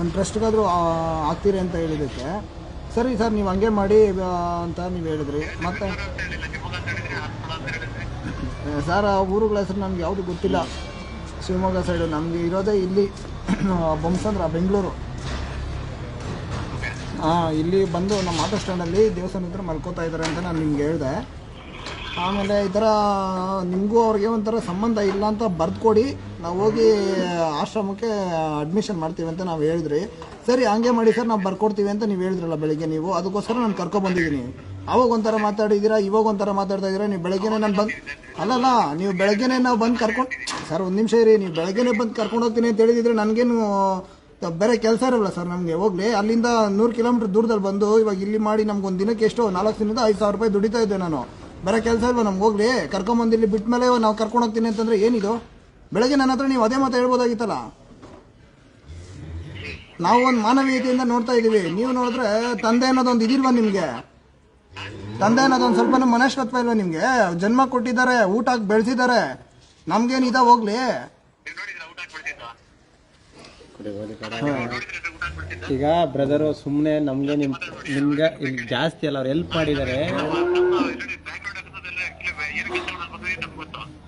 ಒಂದು ಟ್ರಸ್ಟ್ಗಾದರೂ ಆಗ್ತೀರಿ ಅಂತ ಹೇಳಿದ್ದಕ್ಕೆ ಸರಿ ಸರ್, ನೀವು ಹಂಗೆ ಮಾಡಿ ಅಂತ ನೀವು ಹೇಳಿದ್ರಿ. ಮತ್ತೆ? ಸರ್, ಆ ಊರುಗಳ ಹೆಸರು ನಮ್ಗೆ ಯಾವುದು ಗೊತ್ತಿಲ್ಲ. ಶಿವಮೊಗ್ಗ ಸೈಡು ನಮಗೆ ಇರೋದೇ ಇಲ್ಲಿ ಬೊಮ್ಸಂದ್ರ, ಬೆಂಗಳೂರು. ಹಾಂ ಇಲ್ಲಿ ಬಂದು ನಮ್ಮ ಆಟೋ ಸ್ಟ್ಯಾಂಡಲ್ಲಿ ದೇವಸ್ಥಾನ ಹತ್ರ ಮಲ್ಕೋತಾ ಇದ್ದಾರೆ ಅಂತ ನಾನು ನಿಮ್ಗೆ ಹೇಳಿದೆ. ಆಮೇಲೆ ಈ ಥರ ನಿಮಗೂ ಅವ್ರಿಗೆ ಒಂಥರ ಸಂಬಂಧ ಇಲ್ಲ ಅಂತ ಬರ್ದು ಕೊಡಿ ನಾವು ಹೋಗಿ ಆಶ್ರಮಕ್ಕೆ ಅಡ್ಮಿಷನ್ ಮಾಡ್ತೀವಿ ಅಂತ ನಾವು ಹೇಳಿದ್ರಿ. ಸರಿ, ಹಂಗೆ ಮಾಡಿ ಸರ್, ನಾವು ಬರ್ಕೊಡ್ತೀವಿ ಅಂತ ನೀವು ಹೇಳಿದ್ರಲ್ಲ ಬೆಳಿಗ್ಗೆ ನೀವು. ಅದಕ್ಕೋಸ್ಕರ ನಾನು ಕರ್ಕೊಬಂದಿದ್ದೀನಿ. ಅವಾಗ ಒಂಥರ ಮಾತಾಡಿದ್ದೀರಾ ಇವಾಗ ಒಂಥರ ಮಾತಾಡ್ತಾ ಇದ್ದೀರಾ ನೀವು ಬೆಳಗ್ಗೆನೇ ನಾನು ಬಂದು ಅಲ್ಲಲ್ಲ, ನೀವು ಬೆಳಗ್ಗೆನೇ ನಾವು ಬಂದು ಕರ್ಕೊಂಡು ಸರ್, ಒಂದು ನಿಮಿಷ ಇರಿ, ನೀವು ಬೆಳಗ್ಗೆನೇ ಬಂದು ಕರ್ಕೊಂಡು ಹೋಗ್ತೀನಿ ಅಂತ ಹೇಳಿದಿದ್ರೆ ನನಗೇನು ಬೇರೆ ಕೆಲಸ ಇರಲ್ಲ ಸರ್ ನಮಗೆ, ಹೋಗ್ಲಿ. ಅಲ್ಲಿಂದ ನೂರು ಕಿಲೋಮೀಟರ್ ದೂರದಲ್ಲಿ ಬಂದು, ಇವಾಗ ಇಲ್ಲಿ ಮಾಡಿ ನಮ್ಗೆ ಒಂದು ದಿನಕ್ಕೆ ಎಷ್ಟು, ನಾಲ್ಕು ದಿನದಿಂದ ಐದು ಸಾವಿರ ರೂಪಾಯಿ ದುಡಿತಾ ಇದ್ದೆ ನಾನು. ಬೇರೆ ಕೆಲಸ ಇಲ್ವಾ ನಮ್ಗೆ, ಹೋಗ್ಲಿ. ಕರ್ಕೊಂಬಂದು ಇಲ್ಲಿ ಬಿಟ್ಟ ಮೇಲೆ ನಾವು ಕರ್ಕೊಂಡು ಹೋಗ್ತೀನಿ ಅಂತಂದ್ರೆ ಏನಿದು? ಬೆಳಗ್ಗೆ ನನ್ನ ಹತ್ರ ನೀವು ಅದೇ ಮಾತು ಹೇಳ್ಬೋದಾಗಿತ್ತಲ್ಲ? ನಾವು ಒಂದು ಮಾನವೀಯತೆಯಿಂದ ನೋಡ್ತಾ ಇದ್ದೀವಿ. ನೀವು ನೋಡಿದ್ರೆ ತಂದೆ ಅನ್ನೋದೊಂದು ಇದಿಲ್ವಾ ನಿಮಗೆ? ತಂದೆ ಅನ್ನೋದೊಂದು ಸ್ವಲ್ಪ ಮನಸ್ತತ್ವ ಇಲ್ವಾ ನಿಮಗೆ? ಜನ್ಮ ಕೊಟ್ಟಿದ್ದಾರೆ ಊಟ ಹಾಕಿ ಬೆಳೆಸಿದ್ದಾರೆ. ನಮ್ಗೇನು ಇದ ಹೋಗ್ಲಿ?
ನೀವು ನೋಡಿದ್ರೆ ಊಟ ಹಾಕ್ಬಿಡ್ತಿದ್ದ ನೋಡಿದ್ರೆ
ಈಗ ಬ್ರದರು ಸುಮ್ಮನೆ ನಮಗೆ ನಿಮ್ ನಿಮ್ಗೆ ಜಾಸ್ತಿ ಅಲ್ಲ ಅವ್ರು ಹೆಲ್ಪ್ ಮಾಡಿದ್ದಾರೆ.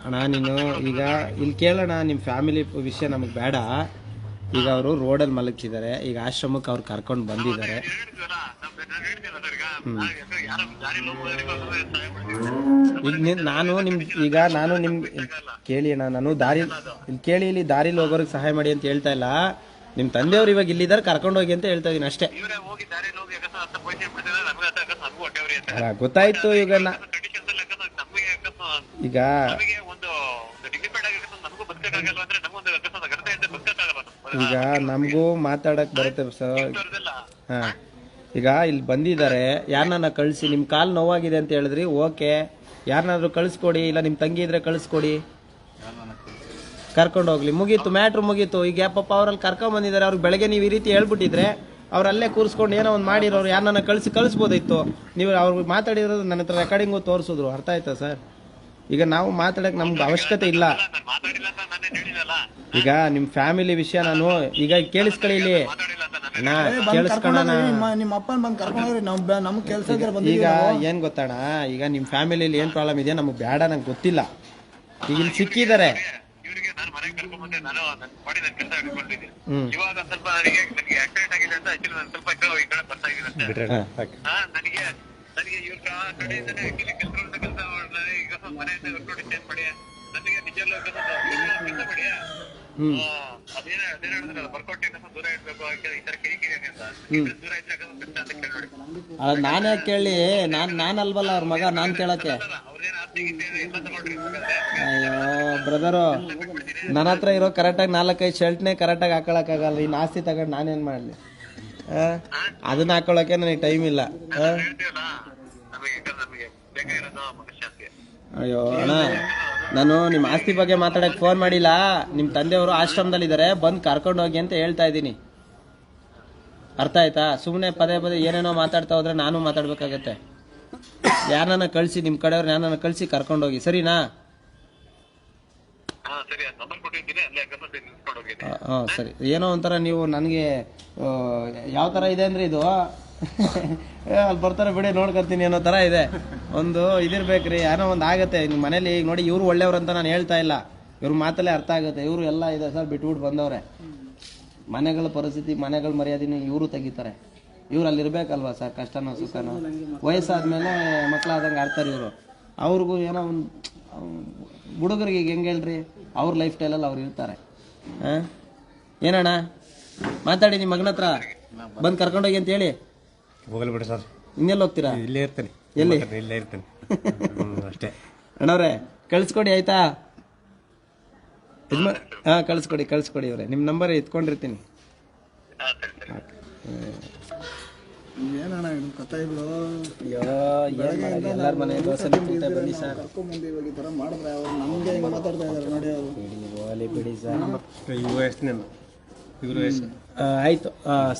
ಅಣ್ಣ, ನೀನು ಈಗ ಇಲ್ಲಿ ಕೇಳೋಣ ನಿಮ್ಮ ಫ್ಯಾಮಿಲಿ ವಿಷಯ ನಮಗೆ ಬೇಡ. ಈಗ ಅವರು ರೋಡಲ್ಲಿ ಮಲಗ್ತಿದ್ದಾರೆ ಈಗ ಆಶ್ರಮಕ್ಕೆ ಅವ್ರು ಕರ್ಕೊಂಡು ಬಂದಿದ್ದಾರೆ
ಈಗ ನಾನು
ಈಗ ನಿಮ್, ಈಗ ನಾನು ನಿಮ್, ಕೇಳಿ ಅಣ್ಣ, ನಾನು ದಾರಿ, ಇಲ್ಲಿ ಕೇಳಿ ಇಲ್ಲಿ ದಾರಿಲಿ ಹೋಗೋರಿಗೆ ಸಹಾಯ ಮಾಡಿ ಅಂತ ಹೇಳ್ತಾ ಇಲ್ಲ. ನಿಮ್ಮ ತಂದೆಯವ್ರು ಇವಾಗ ಇಲ್ಲಿದ್ದಾರೆ ಕರ್ಕೊಂಡು ಹೋಗಿ ಅಂತ ಹೇಳ್ತಾ ಇದೀನಿ ಅಷ್ಟೇ.
ಗೊತ್ತಾಯ್ತು ಈಗ ದಾರಿಯಲ್ಲಿ ಹೋಗಿ ಯಾಕಂದ್ರೆ ಅಂತ ಪೈಸೆ ಬಿಡ್ತಿದ್ರೆ ನಮ್ಗೆ ಅಂತ ಯಾಕಂದ್ರೆ ನಮಗೂ ಹೊಟ್ಟೆವ್ರಿ ಅಂತ
ಅಲ್ಲ, ಗೊತ್ತಾಯ್ತು ಈಗ ನಾ-
ಕಂಡೀಷನ್ಸ್ ಅಲ್ಲಿ ಯಾಕಂದ್ರೆ ನಮಗೆ ಯಾಕಂದ್ರೆ
ಈಗ
ನಮಗೆ ಒಂದು ಡಿಪೆಂಡ್ ಆಗಿರುತ್ತೆ ನಮಗೂ ಬದುಕಕ್ಕಾಗಲ್ಲ ಅಂದ್ರೆ ನಮಗೊಂದು ಯಾಕಂದ್ರೆ ಘಟನೆ ಅಂತ ಬದುಕಕ್ಕಾಗಲ್ಲ
ಈಗ ನಮಗೂ ಮಾತಾಡಕ್ ಬರುತ್ತೆ ಸರ್. ಈಗ ಇಲ್ಲಿ ಬಂದಿದ್ದಾರೆ. ಯಾರನ್ನ ಕಳಿಸಿ ನಿಮ್ಮ ಕಾಲು ನೋವಾಗಿದೆ ಅಂತ ಹೇಳಿದ್ರಿ, ಓಕೆ. ಯಾರನ್ನಾದ್ರೂ ಕಳಿಸ್ಕೊಡಿ, ಇಲ್ಲ ನಿಮ್ಮ ತಂಗಿ ಇದ್ರೆ ಕಳಿಸ್ಕೊಡಿ. ಕರ್ಕೊಂಡು ಹೋಗ್ಲಿ. ಮುಗೀತು, ಮ್ಯಾಟ್ರ್ ಮುಗೀತು. ಈಗ ಯಾಪಪ್ಪ ಅವ್ರಲ್ಲಿ ಕರ್ಕೊಂಡ್ ಬಂದಿದ್ದಾರೆ. ಅವ್ರಿಗೆ ಬೆಳಗ್ಗೆ ನೀವು ಈ ರೀತಿ ಹೇಳ್ಬಿಟ್ಟಿದ್ರೆ ಅವ್ರು ಅಲ್ಲೇ ಕೂರಿಸ್ಕೊಂಡು ಏನೋ ಒಂದು ಮಾಡಿರೋರು ಯಾರನ್ನ ಕಳಿಸಿ ಕಳಿಸ್ಬೋದಿತ್ತು. ನೀವು ಅವ್ರಿಗೆ ಮಾತಾಡಿರೋದು ನನ್ನ ಹತ್ರ ರೆಕಾರ್ಡಿಂಗು ತೋರಿಸಿದ್ರು. ಅರ್ಥ ಆಯ್ತಾ ಸರ್? ಈಗ ನಾವು ಮಾತಾಡಕ್ ನಮ್ಗೆ ಅವಶ್ಯಕತೆ ಇಲ್ಲ. ಈಗ ನಿಮ್ ಫ್ಯಾಮಿಲಿ ವಿಷಯ ನಾನು ಈಗ ಕೇಳಿಸ್ಕೊಳ್ಳಿ ಇಲ್ಲಿ. ಅಣ್ಣ ಕೇಳಿಸ್ಕೊಳ್ಳೋಣ.
ನಿಮ್ಮ ನಿಮ್ಮ ಅಪ್ಪನ ಬಂದು ಕರ್ಕೊಂಡ್ರಿ ನಮ್ಮ ನಮ್ಗೆ ಕೆಲಸ
ಈಗ ಏನ್ ಗೊತ್ತಣ ಈಗ ನಿಮ್ ಫ್ಯಾಮಿಲಿಲಿ ಏನ್ ಪ್ರಾಬ್ಲಮ್ ಇದೆ ನಮ್ಗೆ ಬೇಡ ನಂಗೆ ಗೊತ್ತಿಲ್ಲ. ಈಗ ಇಲ್ಲಿ ಸಿಕ್ಕಿದ್ದಾರೆ.
ಇವಾಗ ಸ್ವಲ್ಪ ನನಗೆ ನನಗೆ ಆಕ್ಸಿಡೆಂಟ್ ಆಗಿದೆ ಅಂತ ಆಕ್ಚುಲಿ ನಾನು ಸ್ವಲ್ಪ ಈ ಕಡೆ ಬರ್ತಾ ಇದ್ದೀನಿ
ಹಾ.
ಹಾ ನನಗೆ ನನಗೆ ಇವ್ರ ಕಡೆಯಿಂದನೇ ಆಕ್ಚುಲಿ ಮನೆಯಿಂದ ಯಾಕೆ ಚೇಂಜ್ ಮಾಡಿ ನನಗೆ ನಿಜವಲ್ಲೂ ಕೆಲಸ ಮಾಡಿ
ಹ್ಮ್
ಅದೇನ ಅದೇನ ಹೇಳಿದ್ರಲ್ಲ ವರ್ಕೌಟ್ ಸ್ವಲ್ಪ ದೂರ ಇಡ್ಬೇಕು ಈ ತರ ಕಿರಿಕಿರಿ ಅಂತ. ಇದ್ರೆ ದೂರ ಇದ್ದಾಗ ಅಂತ ಕೇಳಿ ನಾನ್
ಅದ್ ನಾನೇ ಕೇಳಿ ನಾನ್ ಅಲ್ವಲ್ಲ ಅವ್ರ ಮಗ ನಾನ್ ಕೇಳಕ್ಕೆ. ಅಯ್ಯೋ ಬ್ರದರು ನನ್ನ ಹತ್ರ ಇರೋ ಕರೆಕ್ಟಾಗಿ ನಾಲ್ಕೈದು ಶರ್ಟ್ನೇ ಕರೆಕ್ಟಾಗಿ ಹಾಕೊಳಕ್ಕಾಗಲ್ಲ. ಇನ್ನು ಆಸ್ತಿ ತಗೊಂಡು ನಾನೇನು ಮಾಡಲಿ? ಅದನ್ನ ಹಾಕೊಳಕ್ಕೆ ನನಗೆ ಟೈಮ್ ಇಲ್ಲ. ಅಯ್ಯೋ ಅಣ್ಣ ನಾನು ನಿಮ್ಮ ಆಸ್ತಿ ಬಗ್ಗೆ ಮಾತಾಡಕ್ಕೆ ಫೋನ್ ಮಾಡಿಲ್ಲ. ನಿಮ್ಮ ತಂದೆಯವರು ಆಶ್ರಮದಲ್ಲಿದ್ದಾರೆ ಬಂದು ಕರ್ಕೊಂಡು ಹೋಗಿ ಅಂತ ಹೇಳ್ತಾ ಇದ್ದೀನಿ. ಅರ್ಥ ಆಯ್ತಾ? ಸುಮ್ಮನೆ ಪದೇ ಪದೇ ಏನೇನೋ ಮಾತಾಡ್ತಾ ಹೋದ್ರೆ ನಾನು ಮಾತಾಡ್ಬೇಕಾಗತ್ತೆ. ಯಾರನ್ನ ಕಳಿಸಿ ನಿಮ್ಮ ಕಡೆಯವ್ರು ಯಾರನ್ನ ಕಳಿಸಿ ಕರ್ಕೊಂಡೋಗಿ ಸರಿನಾ?
ಹಾ ಸರಿ
ಏನೋ ಒಂಥರ ನೀವು ನನಗೆ ಯಾವ ಥರ ಇದೆ ಅಂದರೆ ಇದು? ಅಲ್ಲಿ ಬರ್ತಾರೆ ಬಿಡಿ, ನೋಡ್ಕೊತೀನಿ ಅನ್ನೋ ಥರ ಇದೆ. ಒಂದು ಇದಿರ್ಬೇಕ್ರಿ ಏನೋ ಒಂದು ಆಗುತ್ತೆ. ಮನೇಲಿ ಈಗ ನೋಡಿ ಇವ್ರು ಒಳ್ಳೆಯವ್ರು ಅಂತ ನಾನು ಹೇಳ್ತಾ ಇಲ್ಲ. ಇವ್ರ ಮಾತಲ್ಲೇ ಅರ್ಥ ಆಗುತ್ತೆ. ಇವರು ಎಲ್ಲ ಇದೆ ಸರ್, ಬಿಟ್ಬಿಟ್ಟು ಬಂದವ್ರೆ. ಮನೆಗಳ ಪರಿಸ್ಥಿತಿ, ಮನೆಗಳ ಮರ್ಯಾದೆ ಇವರು ತೆಗಿತಾರೆ. ಇವ್ರು ಅಲ್ಲಿ ಇರ್ಬೇಕಲ್ವಾ ಸರ್, ಕಷ್ಟನೋ ಸುಖನೋ? ವಯಸ್ಸಾದ್ಮೇಲೆ ಮಕ್ಕಳಾದಂಗೆ ಆಡ್ತಾರೆ ಇವರು. ಅವ್ರಿಗೂ ಏನೋ ಒಂದು, ಹುಡುಗರಿಗೆ ಈಗ ಹೆಂಗೆ ಹೇಳ್ರಿ? ಅವ್ರ ಲೈಫ್ ಸ್ಟೈಲಲ್ಲಿ ಅವ್ರು ಇರ್ತಾರೆ. ಏನಣ್ಣ? ಮಾತಾಡಿ ನಿಮ್ಮ ಮಗನ ಹತ್ರ. ಬಂದು ಕರ್ಕೊಂಡೋಗಿ ಅಂತ ಹೇಳಿ
ಹೋಗಲ್ ಬಿಡಿ ಸರ್.
ಇನ್ನೆಲ್ಲ ಹೋಗ್ತೀರಾ?
ಇಲ್ಲೇ ಇರ್ತೇನೆ.
ಎಲ್ಲಿ?
ಇಲ್ಲೇ ಇರ್ತೇನೆ. ಅಷ್ಟೇ.
ಅಣ್ಣವ್ರೆ ಕಳಿಸ್ಕೊಡಿ ಆಯ್ತಾ? ಹಾಂ ಕಳಿಸ್ಕೊಡಿ ಕಳಿಸ್ಕೊಡಿ ಇವ್ರೆ ನಿಮ್ಮ ನಂಬರ್ ಎತ್ಕೊಂಡಿರ್ತೀನಿ.
ಏನಣ್ಣ ಇದು ಕಥೆಗಳು
ಅಯ್ಯೋ ಏನು ಎಲ್ಲರ ಮನೆ ದೋಸೆ ತಿಂತ ಬನ್ನಿ ಸರ್.
ಕರ್ಕೊಂಬಂದು ಇವಾಗ ಈ ಥರ ಮಾಡಿದ್ರೆ ಅವ್ರು ನಮಗೆ ಹಿಂಗೆ ಮಾತಾಡ್ತಾ ಇದ್ದಾರೆ ನೋಡಿ ಅವರು.
ಬಿಡಿ ಹೋಗಲಿ ಬಿಡಿ ಸರ್.
ಇವು ಎಷ್ಟು ನಾನು ಇವರು ಎಷ್ಟು
ಆ, ಆಯ್ತು.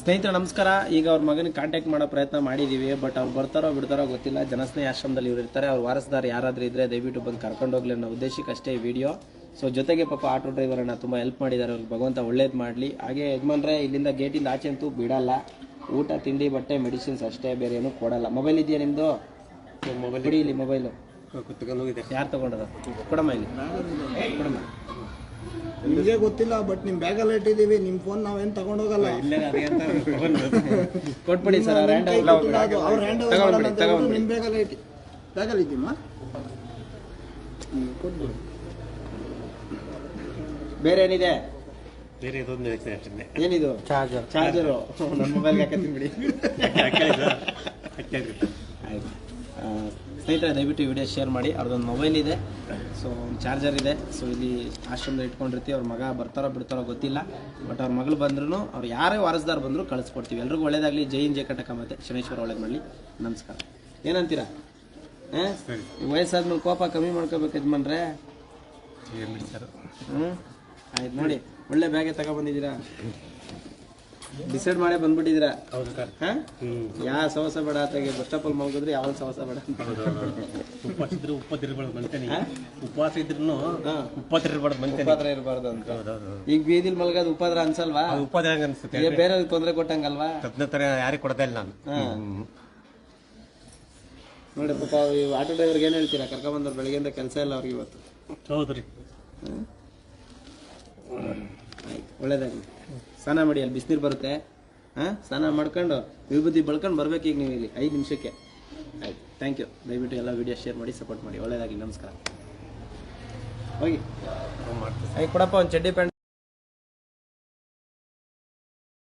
ಸ್ನೇಹಿತರ ನಮಸ್ಕಾರ. ಈಗ ಅವ್ರ ಮಗನ ಕಾಂಟ್ಯಾಕ್ಟ್ ಮಾಡೋ ಪ್ರಯತ್ನ ಮಾಡಿದೀವಿ ಬಟ್ ಅವ್ರು ಬರ್ತಾರೋ ಬಿಡ್ತಾರೋ ಗೊತ್ತಿಲ್ಲ. ಜನಸ್ನೇಹ ಆಶ್ರಮದಲ್ಲಿ ಇವ್ರು ಇರ್ತಾರೆ. ಅವ್ರ ವಾರಸದಾರ ಯಾರಾದ್ರೂ ಇದ್ರೆ ದಯವಿಟ್ಟು ಬಂದು ಕರ್ಕೊಂಡು ಹೋಗ್ಲಿ ಅನ್ನೋ ಉದ್ದೇಶಕ್ಕೆ ಅಷ್ಟೇ ಈ ವಿಡಿಯೋ ಸೊ ಜೊತೆಗೆ ಪಾಪ ಆಟೋ ಡ್ರೈವರನ್ನ ತುಂಬ ಹೆಲ್ಪ್ ಮಾಡಿದ್ದಾರೆ. ಅವ್ರಿಗೆ ಭಗವಂತ ಒಳ್ಳೇದು ಮಾಡಲಿ. ಹಾಗೆ ಯಜಮಾನ್ರೆ ಇಲ್ಲಿಂದ ಗೇಟಿಂದ ಆಚೆ ಅಂತೂ ಬಿಡಲ್ಲ. ಊಟ ತಿಂಡಿ ಬಟ್ಟೆ ಮೆಡಿಸಿನ್ಸ್ ಅಷ್ಟೇ ಬೇರೆ ಏನೂ ಕೊಡಲ್ಲ. ಮೊಬೈಲ್ ಇದೆಯಾ ನಿಮ್ಮದು ಮೊಬೈಲ್ ಇಲ್ಲಿ ಮೊಬೈಲು ಯಾರು ತೊಗೊಂಡದ? ಕೊಡಮ್ಮ ಇಲ್ಲಿ. ಕೊಡಮ್ಮ.
ನಿಮಗೆ ಗೊತ್ತಿಲ್ಲ ಬಟ್ ನಿಮ್ಮ ಬ್ಯಾಗಲ್ಲಿ ಇಟ್ಟಿದ್ದೀವಿ ನಿಮ್ಮ ಫೋನ್ ನಾವೇನು ತಗೊಂಡೋಗಲ್ಲ
ಇಲ್ಲೇ ಅದೇ ಅಂತ
ಕೊಟ್ಬಿಡಿ ಸರ್
ಅವ್ರು ಹ್ಯಾಂಡ್ ಓವರ್ ನಿಮ್ಮ ಬ್ಯಾಗಲ್ಲಿ ಇಟ್ಟಿ. ಬ್ಯಾಗಲ್ಲಿ ಇದ್ದೀಮ್ಮ ಹ್ಞೂ ಕೊಟ್ಬಿಡು.
ಬೇರೆ ಏನಿದೆ?
ಬೇರೆ ಇದೊಂದು ಅಷ್ಟೇ.
ಏನಿದು? ಚಾರ್ಜರ್ ಚಾರ್ಜರು ನನ್ನ ಮೊಬೈಲ್ಗೆ ಹಾಕತ್ತೀನಿ ಬಿಡಿ ಆಯ್ತು. ಸ್ನೇಹಿತರೆ ದಯವಿಟ್ಟು ವಿಡಿಯೋ ಶೇರ್ ಮಾಡಿ. ಅವ್ರದ್ದೊಂದು ಮೊಬೈಲ್ ಇದೆ. ಸೊ ಒಂದು ಚಾರ್ಜರ್ ಇದೆ. ಸೊ ಇಲ್ಲಿ ಆಶ್ರಮದಲ್ಲಿ ಇಟ್ಕೊಂಡಿರ್ತೀವಿ. ಅವ್ರ ಮಗ ಬರ್ತಾರೋ ಬಿಡ್ತಾರೋ ಗೊತ್ತಿಲ್ಲ. ಬಟ್ ಅವ್ರ ಮಗಳು ಬಂದ್ರೂ ಅವ್ರು ಯಾರೇ ವಾರಸ್ದಾರ್ ಬಂದರೂ ಕಳಿಸ್ಕೊಡ್ತೀವಿ. ಎಲ್ರಿಗೂ ಒಳ್ಳೇದಾಗಲಿ. ಜೈ ಜಯ ಕಟಕ ಮತ್ತೆ ಶನೇಶ್ವರ ಒಳ್ಳೇದು ಮಾಡಲಿ. ನಮಸ್ಕಾರ. ಏನಂತೀರಾ? ಹಾಂ? ವಯಸ್ಸಾದ್ಮೇಲೆ ಕೋಪ ಕಮ್ಮಿ ಮಾಡ್ಕೋಬೇಕು ಯಜಮಾನ್ರೆ. ಹ್ಞೂ ಆಯ್ತು ನೋಡಿ. ಒಳ್ಳೆ ಬ್ಯಾಗೆ ತಗೊಬಂದಿದ್ದೀರಾ? ಡಿಸೈಡ್ ಮಾಡೇ ಬಂದ್ಬಿಟ್ಟಿದ್ದೀರಾ?
ಹೌದು ಸಮಸ್ಯೆ
ಹಾಂ? ಯಾ ಸವಸ ಬೇಡ ಆತಾಗೆ ಬಸ್ ಸ್ಟಾಪಲ್ಲಿ ಮಲಗಿದ್ರೆ ಯಾವ ಸವಸ ಬೇಡ
ಉಪವಾಸ ಇದ್ರೆ ಉಪ್ಪತ್ತಿರ್ಬಾರ್ದು ಮಂತಾನೆ ಉಪವಾಸ ಇದ್ರು
ಉಪ್ಪತ್ರ
ಉಪ್ಪತ್ತಿರ್ಬಾರ್ದು ಮಂತಾನೆ
ಉಪದ್ರ ಇರಬಾರ್ದು ಅಂತ. ಈಗ ಬೀದಿಲ್ ಮಲ್ಗೋದು ಉಪದ್ರ ಅನ್ಸಲ್ವಾ?
ಉಪವಾಸ ಅನ್ಸುತ್ತೆ?
ಬೇರೆ ತೊಂದರೆ ಕೊಟ್ಟಂಗಲ್ವಾ?
ತಪ್ಪನ ತರ ಯಾರಿಗೆ ಕೊಡ್ತಾ ಇಲ್ಲ ನಾನು.
ನೋಡಿ ಪಾಪ ಈ ಆಟೋ ಡ್ರೈವರ್ಗೆ ಏನು ಹೇಳ್ತೀರಾ? ಕರ್ಕೊಂಬಂದವ್ರು ಬೆಳಗ್ಗೆಯಿಂದ ಕೆಲಸ ಇಲ್ಲ ಅವ್ರಿಗೆ ಇವತ್ತು.
ಹೌದು ರೀ.
ಆಯ್ತು ಒಳ್ಳೇದಾಗಲಿ. ಸ್ನಾನ ಮಾಡಿ, ಅಲ್ಲಿ ಬಿಸಿನೀರು ಬರುತ್ತೆ. ಹಾಂ, ಸ್ನಾನ ಮಾಡ್ಕೊಂಡು ವಿಭೂತಿ ಬಳ್ಕೊಂಡು ಬರಬೇಕು ಈಗ ನೀವು ಇಲ್ಲಿ ಐದು ನಿಮಿಷಕ್ಕೆ. ಆಯ್ತು. ಥ್ಯಾಂಕ್ ಯು ದಯವಿಟ್ಟು ಎಲ್ಲ ವಿಡಿಯೋ ಶೇರ್ ಮಾಡಿ ಸಪೋರ್ಟ್ ಮಾಡಿ. ಒಳ್ಳೇದಾಗಲಿ. ನಮಸ್ಕಾರ. ಹೋಗಿ. ಆಯ್ತು ಕೊಡಪ್ಪ, ಒಂದು ಚಡ್ಡಿ ಪ್ಯಾಂಟ್